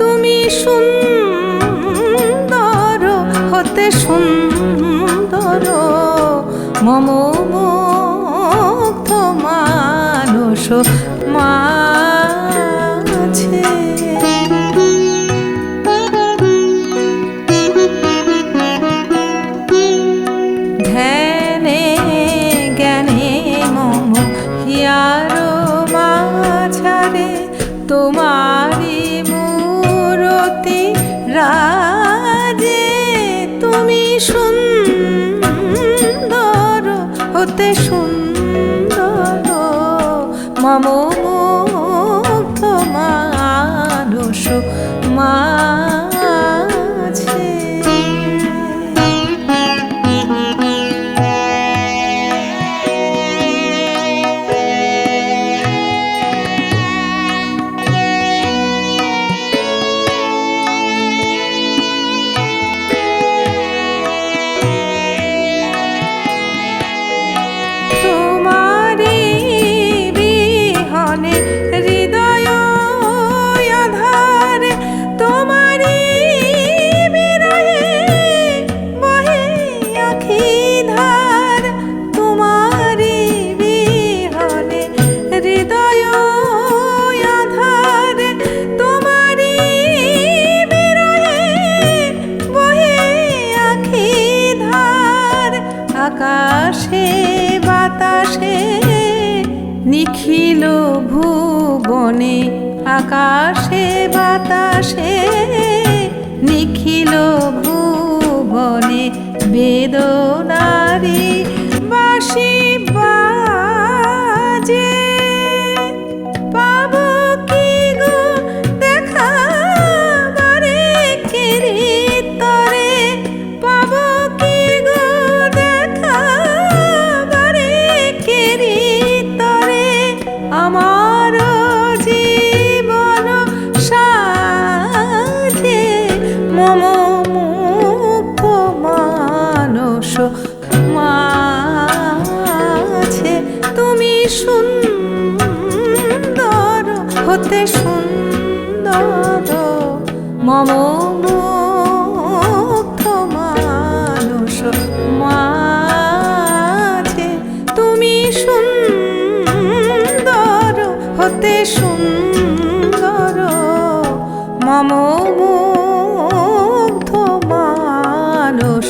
তুমি সুন্দর হতে সুন্দর। মম মুগ্ধ মানুষ মাঝে সুন্দর হতে সুন্দর। মম নিখিল ভুবনে আকাশে বাতাসে নিখিল ভুবনে বেদনারি মানস মাঝে তুমি সুন্দর হতে সুন্দর। মম মুগ্ধ মানুষ মাঝে তুমি সুন্দর হতে সুন্দর। মম মুগ্ধ মানুষ